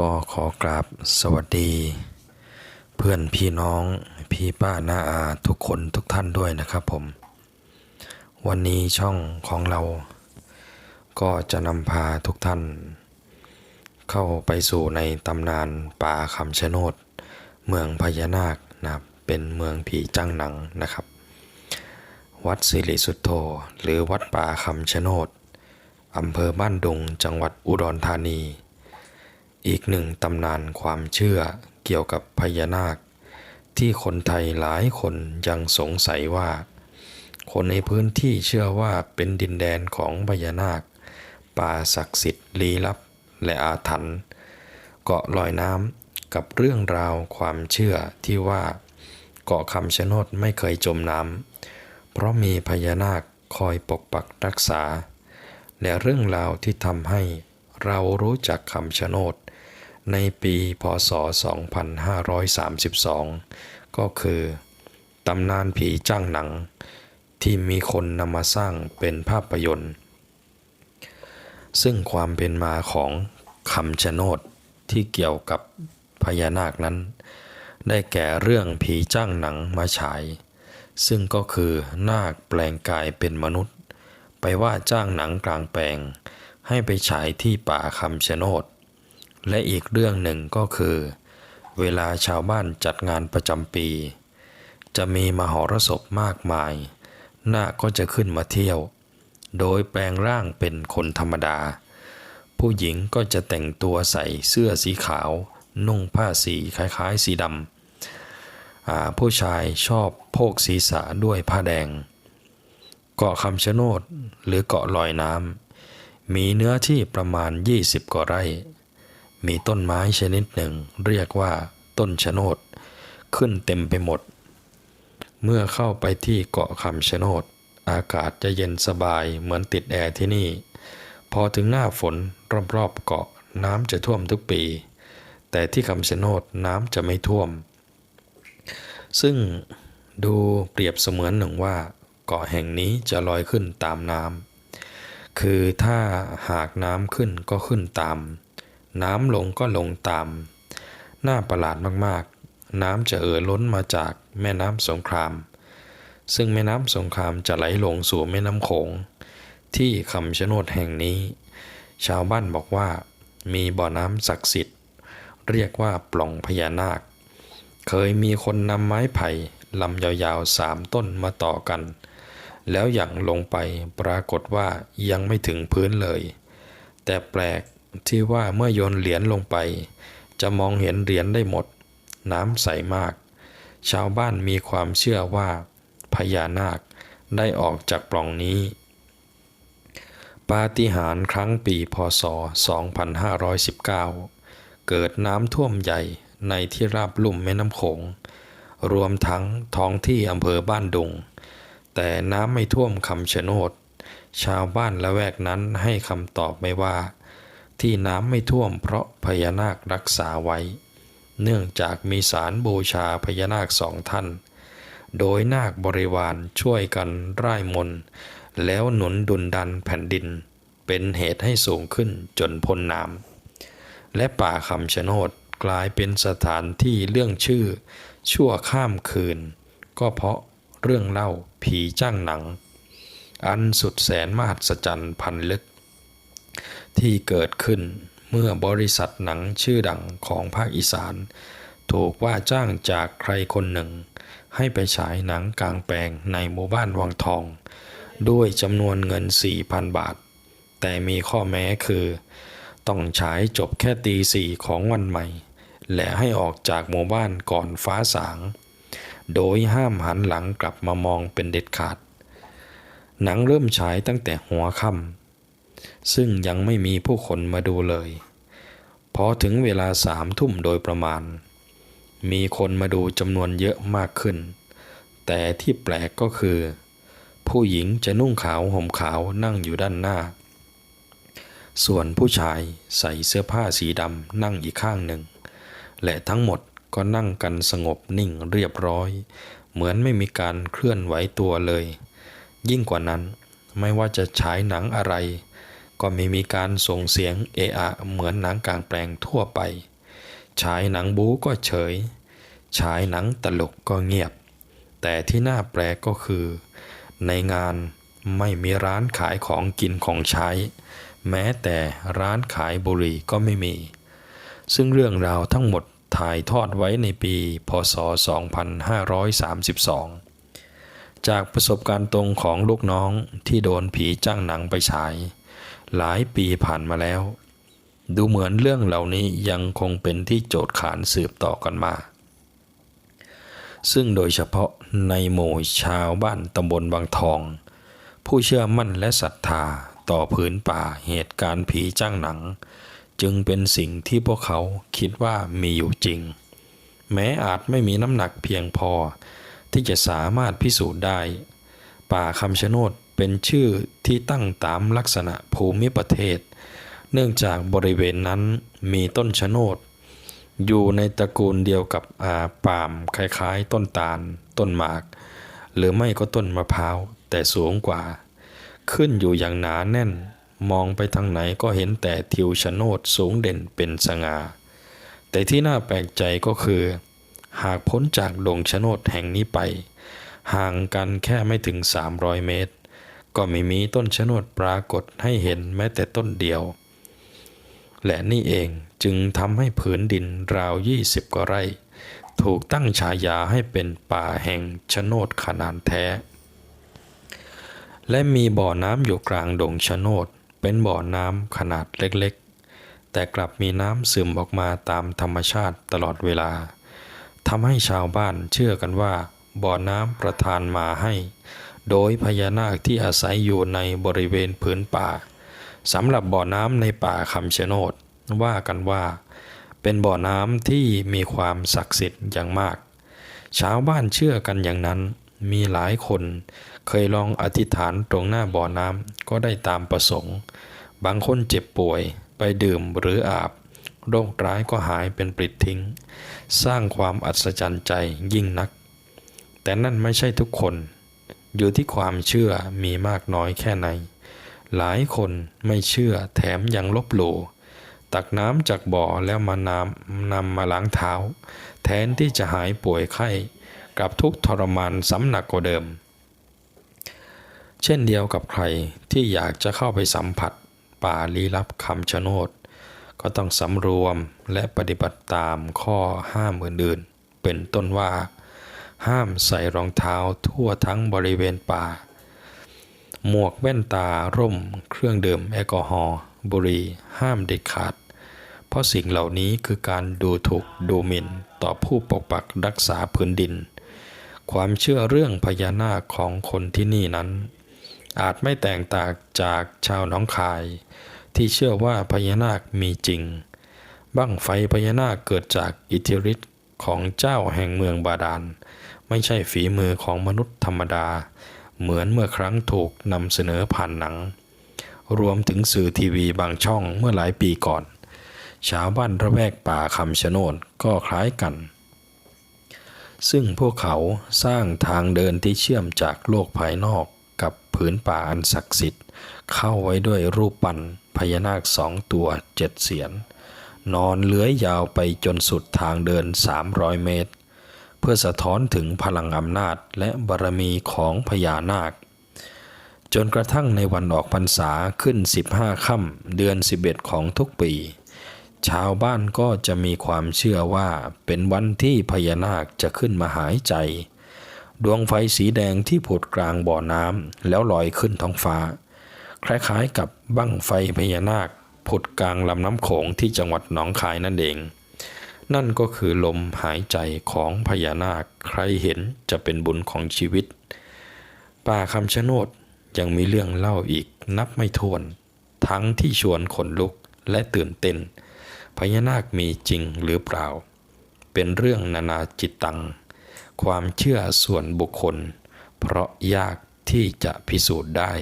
ก็ขอกราบสวัสดี เพื่อนพี่น้องพี่ป้าน้าอาทุกคนทุกท่านด้วยนะครับผม วันนี้ช่องของเรา ก็จะนำพาทุกท่าน เข้าไปสู่ในตำนานป่าคำชะโนด เมืองพญานาคนะครับเป็นเมืองผีจ้างหนังนะครับ วัดสิริสุทโธหรือวัดป่าคำชะโนดอำเภอบ้านดุงจังหวัดอุดรธานี อีกหนึ่งตำนานความเชื่อเกี่ยวกับพญานาค ที่คนไทยหลายคนยังสงสัยว่า คนในพื้นที่เชื่อว่าเป็นดินแดนของพญานาค ป่าศักดิ์สิทธิ์ลี้ลับและอาถรรพ์เกาะลอยน้ำกับเรื่องราวความเชื่อที่ว่าเกาะคำชะโนดไม่เคยจมน้ำเพราะมีพญานาคคอยปกปักรักษา และเรื่องราวที่ทำให้เรารู้จักคำชะโนด ในปีพศ 2532 ก็คือตำนานผีจ้างหนัง ที่มีคนนำมาสร้างเป็นภาพยนตร์ ซึ่งความเป็นมาของคำชะโนดที่เกี่ยวกับพญานาคนั้น ได้แก่เรื่องผีจ้างหนังมาฉาย ซึ่งก็คือนาคแปลงกายเป็นมนุษย์ ไปว่าจ้างหนังกลางแปลง ให้ไปฉายที่ป่าคำชะโนด และอีกเรื่องหนึ่งก็คือ เวลาชาวบ้านจัดงานประจำปี จะมีมหรสพมากมาย หน้าก็จะขึ้นมาเที่ยว โดยแปลงร่างเป็นคนธรรมดา ผู้หญิงก็จะแต่งตัวใส่เสื้อสีขาว นุ่งผ้าสีคล้ายๆ สีดำผู้ชายชอบโพกศีรษะด้วยผ้าแดง เกาะคำชะโนดหรือเกาะลอยน้ำมีเนื้อที่ประมาณ 20 กว่าไร่ มีต้นไม้ชนิดหนึ่ง เรียกว่าต้นชะโนด ขึ้นเต็มไปหมด เมื่อเข้าไปที่เกาะคำชะโนด อากาศจะเย็นสบายเหมือนติดแอร์ที่นี่ พอถึงหน้าฝนรอบๆเกาะน้ำจะท่วมทุกปี แต่ที่คำชะโนดน้ำจะไม่ท่วม ซึ่งดูเปรียบเสมือนหนึ่งว่า เกาะแห่งนี้จะลอยขึ้นตามน้ำคือถ้าหากน้ำขึ้นก็ขึ้นตาม น้ำลงก็ลงตาม น่าประหลาดมากๆ น้ำจะเอ่อล้นมาจากแม่น้ำสงคราม ซึ่งแม่น้ำสงครามจะไหลลงสู่แม่น้ำโขง ที่คำชะโนดแห่งนี้ ชาวบ้านบอกว่า มีบ่อน้ำศักดิ์สิทธิ์ เรียกว่าปล่องพญานาค เคยมีคนนำไม้ไผ่ลำยาวๆสามต้นมาต่อกัน แล้วหยั่งลงไปปรากฏว่ายังไม่ถึงพื้นเลย แต่แปลก ที่ว่าเมื่อโยนเหรียญลงไป จะมองเห็นเหรียญได้หมด น้ำใสมาก ชาวบ้านมีความเชื่อว่า พญานาคได้ออกจากปล่องนี้ ปาฏิหาริย์ครั้งปีพศ 2519 เกิดน้ำท่วมใหญ่ในที่ราบลุ่มแม่น้ำโขง รวมทั้งท้องที่อำเภอบ้านดุง แต่น้ำไม่ท่วมคำชะโนด ชาวบ้านละแวกนั้นให้คำตอบไม่ว่า ที่น้ำไม่ท่วมเพราะพญานาครักษาไว้ เนื่องจากมีสารบูชาพญานาคสองท่าน โดยนาคบริวารช่วยกันร่ายมนแล้วหนุนดุลดันแผ่นดิน เป็นเหตุให้สูงขึ้นจนพ้นน้ำและป่าคำชะโนดกลายเป็นสถานที่เรื่องชื่อ ชั่วข้ามคืน ก็เพราะเรื่องเล่าผีจ้างหนัง อันสุดแสนมหัศจรรย์พันลึก ที่เกิดขึ้นเมื่อบริษัทหนังชื่อดังของภาคอีสาน ถูกว่าจ้างจากใครคนหนึ่ง ให้ไปฉายหนังกลางแปลงในหมู่บ้านวังทอง ด้วยจำนวนเงิน 4,000 บาท แต่มีข้อแม้คือ ต้องฉายจบแค่ตีสี่ของวันใหม่ และให้ออกจากหมู่บ้านก่อนฟ้าสาง โดยห้ามหันหลังกลับมามองเป็นเด็ดขาด หนังเริ่มฉายตั้งแต่หัวค่ำ ซึ่งยังไม่มีผู้คนมาดูเลย พอถึงเวลาสามทุ่มโดยประมาณ มีคนมาดูจำนวนเยอะมากขึ้น แต่ที่แปลกก็คือ ผู้หญิงจะนุ่งขาวห่มขาวนั่งอยู่ด้านหน้า ส่วนผู้ชายใส่เสื้อผ้าสีดำนั่งอีกข้างหนึ่ง และทั้งหมดก็นั่งกันสงบนิ่งเรียบร้อย เหมือนไม่มีการเคลื่อนไหวตัวเลย ยิ่งกว่านั้นไม่ว่าจะฉายหนังอะไร ก็ไม่มีการส่งเสียงเอะอะเหมือนหนังกลางแปลงทั่วไป ฉายหนังบู๊ก็เฉย ฉายหนังตลกก็เงียบ แต่ที่น่าแปลกก็คือ ในงานไม่มีร้านขายของกินของใช้ แม้แต่ร้านขายบุหรี่ก็ไม่มี ซึ่งเรื่องราวทั้งหมดถ่ายทอดไว้ในปีพศ 2532 จากประสบการณ์ตรงของลูกน้องที่โดนผีจ้างหนังไปฉาย หลายปีผ่านมาแล้ว ดูเหมือนเรื่องเหล่านี้ยังคงเป็นที่โจทย์ขานสืบต่อกันมา ซึ่งโดยเฉพาะในหมู่ชาวบ้านตำบลบางทอง ผู้เชื่อมั่นและศรัทธาต่อผืนป่าเหตุการณ์ผีจ้างหนัง จึงเป็นสิ่งที่พวกเขาคิดว่ามีอยู่จริง แม้อาจไม่มีน้ำหนักเพียงพอ ที่จะสามารถพิสูจน์ได้ ป่าคำชะโนด เป็นชื่อที่ตั้งตามลักษณะภูมิประเทศ เนื่องจากบริเวณนั้นมีต้นชะโนด อยู่ในตระกูลเดียวกับอาปาล์มคล้ายๆ ต้นตาล ต้นหมาก หรือไม่ก็ต้นมะพร้าว แต่สูงกว่า ขึ้นอยู่อย่างหนาแน่น มองไปทางไหนก็เห็นแต่ทิวชะโนดสูงเด่นเป็นสง่าแต่ที่น่าแปลกใจก็คือ หากพ้นจากดงชะโนดแห่งนี้ไป ห่างกันแค่ไม่ถึง 300 เมตร ก็ไม่มีต้นชะโนดปรากฏให้เห็นแม้แต่ต้นเดียว และนี่เองจึงทำให้ผืนดินราว20กว่าไร่ ถูกตั้งฉายาให้เป็นป่าแห่งชะโนดขนาดแท้ และมีบ่อน้ำอยู่กลางดงชะโนดเป็นบ่อน้ำขนาดเล็กๆ แต่กลับมีน้ำซึมออกมาตามธรรมชาติตลอดเวลาทำให้ชาวบ้านเชื่อกันว่า บ่อน้ำประทานมาให้ โดยพญานาคที่อาศัยอยู่ในบริเวณพื้นป่าสำหรับบ่อน้ำในป่าคำชะโนดว่ากันว่า เป็นบ่อน้ำที่มีความศักดิ์สิทธิ์อย่างมาก ชาวบ้านเชื่อกันอย่างนั้นมีหลายคน เคยลองอธิษฐานตรงหน้าบ่อน้ำก็ได้ตามประสงค์ บางคนเจ็บป่วยไปดื่มหรืออาบ โรคร้ายก็หายเป็นปลิดทิ้ง สร้างความอัศจรรย์ใจยิ่งนัก แต่นั่นไม่ใช่ทุกคน อยู่ที่ความเชื่อมีมากน้อยแค่ไหน หลายคนไม่เชื่อแถมยังลบหลู่ตักน้ำจากบ่อแล้วมานำนำมาล้างเท้า แทนที่จะหายป่วยไข้กลับทุกทรมานซ้ำหนักกว่าเดิม เช่นเดียวกับใครที่อยากจะเข้าไปสัมผัส ป่าลี้ลับคำชะโนดก็ต้องสำรวมและปฏิบัติตามข้อห้ามอื่นๆ เป็นต้นว่า ห้ามใส่รองเท้าทั่วทั้งบริเวณป่า หมวกแว่นตาร่ม เครื่องดื่มแอลกอฮอล์บุหรี่ห้ามเด็ดขาด เพราะสิ่งเหล่านี้คือการดูถูกดูหมิ่นต่อผู้ปกปักรักษาพื้นดิน ความเชื่อเรื่องพญานาคของคนที่นี่นั้น อาจไม่แตกต่างจากชาวหน้องคาย ที่เชื่อว่าพญานาคมีจริง บั้งไฟพญานาคเกิดจากอิทธิฤทธิ์ของเจ้าแห่งเมืองบาดาล ไม่ใช่ฝีมือของมนุษย์ธรรมดา เหมือนเมื่อครั้งถูกนำเสนอผ่านหนัง รวมถึงสื่อทีวีบางช่องเมื่อหลายปีก่อน ชาวบ้านระแวกป่าคำชะโนดก็คล้ายกัน ซึ่งพวกเขาสร้างทางเดินที่เชื่อมจากโลกภายนอกกับผืนป่าอันศักดิ์สิทธิ์ เข้าไว้ด้วยรูปปั้นพญานาคสองตัวเจ็ดเสียนนอนเลื้อยยาวไปจนสุดทางเดิน 300 เมตร พื่อสะท้อนถึงพลังอำนาจและบารมีของพญานาค จนกระทั่งในวันออกพรรษาขึ้น 15ค่ำเดือน 11 ของทุกปี ชาวบ้านก็จะมีความเชื่อว่าเป็นวันที่พญานาคจะขึ้นมาหายใจ ดวงไฟสีแดงที่ผุดกลางบ่อน้ำแล้วลอยขึ้นท้องฟ้า คล้ายๆกับบั้งไฟพญานาคผุดกลางลำน้ำโขงที่จังหวัดหนองคายนั่นเอง นั่นก็คือลมหายใจของพญานาค ใครเห็นจะเป็นบุญของชีวิต ป่าคำชะโนดยังมีเรื่องเล่าอีกนับไม่ถ้วน ทั้งที่ชวนขนลุกและตื่นเต้น พญานาคมีจริงหรือเปล่า เป็นเรื่องนานาจิตตัง ความเชื่อส่วนบุคคล เพราะยากที่จะพิสูจน์ได้